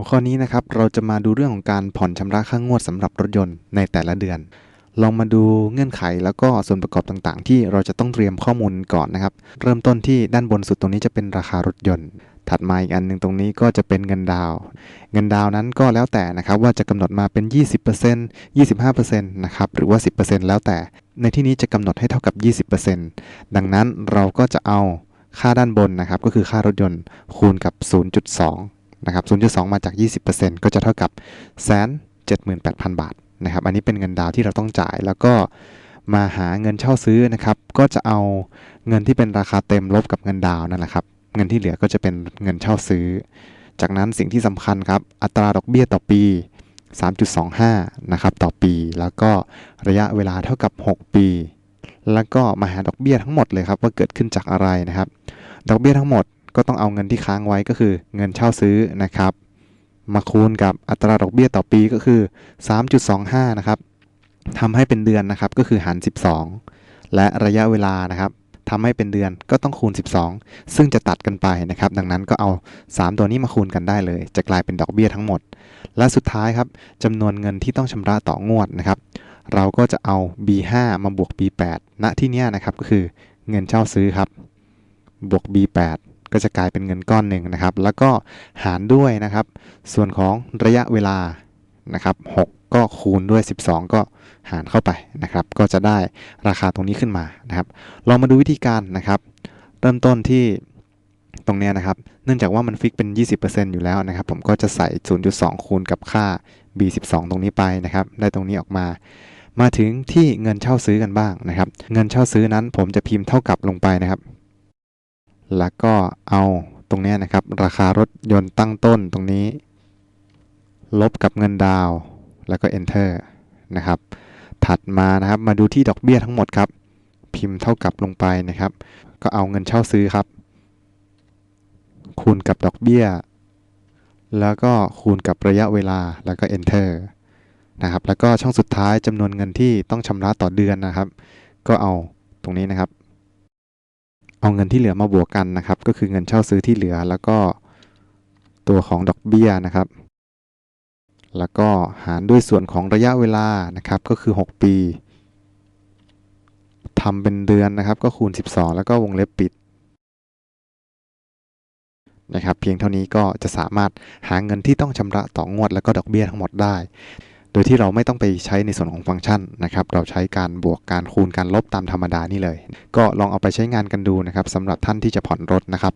หัวข้อนี้นะครับเราจะมาดูเรื่องของการผ่อนชำระค่างวดสำหรับรถยนต์ในแต่ละเดือน ลองมาดูเงื่อนไขแล้วก็ส่วนประกอบต่างๆ ที่เราจะต้องเตรียมข้อมูลก่อนนะครับ เริ่มต้นที่ด้านบนสุดตรงนี้จะเป็นราคารถยนต์ ถัดมาอีกอันหนึ่งตรงนี้ก็จะเป็นเงินดาว เงินดาวนั้นก็แล้วแต่นะครับว่าจะกำหนดมาเป็น 20% 25%นะครับหรือว่า 10%แล้วแต่ ในที่นี้จะกำหนดให้เท่ากับ 20%ดังนั้นเราก็จะเอาค่าด้านบนนะครับก็คือค่ารถยนต์คูณกับ 0.2 นะครับ 0.2 มาจาก 20%ก็จะเท่ากับ178,000 บาทนะครับ อันนี้เป็นเงินดาวที่เราต้องจ่าย แล้วก็มาหาเงินเช่าซื้อนะครับ ก็จะเอาเงินที่เป็นราคาเต็มลบกับเงินดาวน์นั่นแหละครับ เงินที่เหลือก็จะเป็นเงินเช่าซื้อ จากนั้นสิ่งที่สำคัญครับ อัตราดอกเบี้ยต่อปี 3.25 นะครับต่อปี แล้วก็ระยะเวลาเท่ากับ 6 ปี แล้วก็มาหาดอกเบี้ยทั้งหมดเลยครับว่าเกิดขึ้นจากอะไรนะครับ ดอกเบี้ยทั้งหมด ก็ต้องเอาเงินที่ค้างไว้ก็คือเงินเช่าซื้อนะครับ มาคูณกับอัตราดอกเบี้ยต่อปีก็คือ 3.25 นะครับทำให้เป็นเดือนนะครับก็คือหาร 12 และระยะเวลานะครับทำให้เป็นเดือนก็ต้องคูณ 12 ซึ่งจะตัดกันไปนะครับ ดังนั้นก็เอา 3 ตัวนี้มาคูณกันได้เลย จะกลายเป็นดอกเบี้ยทั้งหมด และสุดท้ายครับจำนวนเงินที่ต้องชำระต่องวดนะครับ เราก็จะเอา B5 มาบวก B8 ณที่นี้นะครับก็คือเงินเช่าซื้อครับ บวก B8 ก็จะกลายเป็นเงินก้อนหนึ่งนะครับ แล้วก็หารด้วยนะครับ ส่วนของระยะเวลานะครับ6ก็คูณด้วย 12 ก็หารเข้าไปนะครับ ก็จะได้ราคาตรงนี้ขึ้นมานะครับ ลองมาดูวิธีการนะครับ เริ่มต้นที่ตรงเนี้ยนะครับ เนื่องจากว่ามันฟิกเป็น 20%อยู่แล้วนะครับ ผมก็จะใส่ 0.2 คูณกับค่า B12 ตรงนี้ไปนะครับ ได้ตรงนี้ออกมา มาถึงที่เงินเช่าซื้อกันบ้างนะครับ เงินเช่าซื้อนั้นผมจะพิมพ์เท่ากับลงไปนะครับ แล้วก็เอาตรงนี้นะครับ ราคารถยนต์ตั้งต้นตรงนี้ ลบกับเงินดาวแล้วก็ enter นะครับ ถัดมานะครับมาดูที่ดอกเบี้ยทั้งหมดครับ พิมพ์เท่ากับลงไปนะครับ ก็เอาเงินเช่าซื้อครับ คูณกับดอกเบี้ย แล้วก็คูณกับระยะเวลาแล้วก็ enter นะครับ แล้วก็ช่องสุดท้ายจำนวนเงินที่ต้องชำระต่อเดือนนะครับ ก็เอาตรงนี้นะครับ เอาเงินที่เหลือมาบวกกันนะครับ ก็คือเงินเช่าซื้อที่เหลือ แล้วก็ตัวของดอกเบี้ยนะครับ แล้วก็หารด้วยส่วนของระยะเวลานะครับ ก็คือ 6 ปีทำเป็นเดือนนะครับ ก็คูณ 12 แล้วก็วงเล็บปิดนะครับ เพียงเท่านี้ก็จะสามารถหาเงินที่ต้องชำระต่องวด แล้วก็ดอกเบี้ยทั้งหมดได้ โดยที่เราไม่ต้องไปใช้ในส่วนของฟังก์ชันนะครับ เราใช้การบวกการคูณการลบตามธรรมดานี่เลย ก็ลองเอาไปใช้งานกันดูนะครับสำหรับท่านที่จะผ่อนรถนะครับ